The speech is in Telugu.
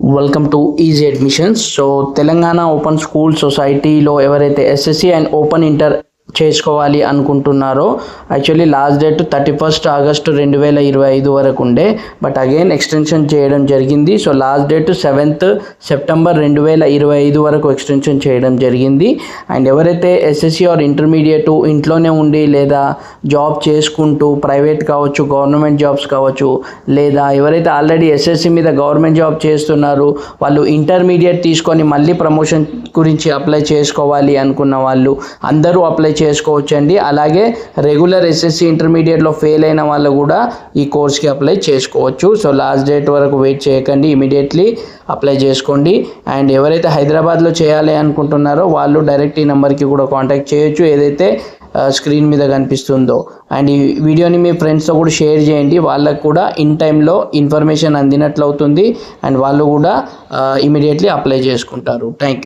Welcome to easy admissions so Telangana open school సొసైటీలో ఎవరైతే ఎస్ఎస్సి అండ్ ఓపెన్ ఇంటర్ చేసుకోవాలి అనుకుంటున్నారో actually last date thirty first August రెండు వేల ఇరవై ఐదు వరకు ఉండే బట్ అగైన్ ఎక్స్టెన్షన్ చేయడం జరిగింది. So last date seventh September రెండు వేల ఇరవై ఐదు వరకు ఎక్స్టెన్షన్ చేయడం జరిగింది. అండ్ ఎవరైతే ఎస్ఎస్సి ఆర్ ఇంటర్మీడియట్ ఇంట్లోనే ఉండి లేదా జాబ్ చేసుకుంటూ ప్రైవేట్ కావచ్చు గవర్నమెంట్ జాబ్స్ కావచ్చు లేదా ఎవరైతే ఆల్రెడీ ఎస్ఎస్సి మీద గవర్నమెంట్ జాబ్ చేస్తున్నారు వాళ్ళు ఇంటర్మీడియట్ తీసుకొని మళ్ళీ ప్రమోషన్ గురించి అప్లై చేసుకోవాలి అనుకున్న వాళ్ళు అందరూ అప్లై చేసుకోవచ్చు అండి అలాగే రెగ్యులర్ ఎస్ఎస్సి ఇంటర్మీడియట్లో ఫెయిల్ అయిన వాళ్ళు కూడా ఈ కోర్స్కి అప్లై చేసుకోవచ్చు. సో లాస్ట్ డేట్ వరకు వెయిట్ చేయకండి. ఇమీడియట్లీ అప్లై చేసుకోండి. అండ్ ఎవరైతే హైదరాబాద్లో చేయాలి అనుకుంటున్నారో వాళ్ళు డైరెక్ట్ ఈ నెంబర్కి కూడా కాంటాక్ట్ చేయొచ్చు. ఏదైతే స్క్రీన్ మీద కనిపిస్తుందో. అండ్ ఈ వీడియోని మీ ఫ్రెండ్స్తో కూడా షేర్ చేయండి. వాళ్ళకు కూడా ఇన్ టైంలో ఇన్ఫర్మేషన్ అందినట్లు అవుతుంది. అండ్ వాళ్ళు కూడా ఇమీడియట్లీ అప్లై చేసుకుంటారు. Thank you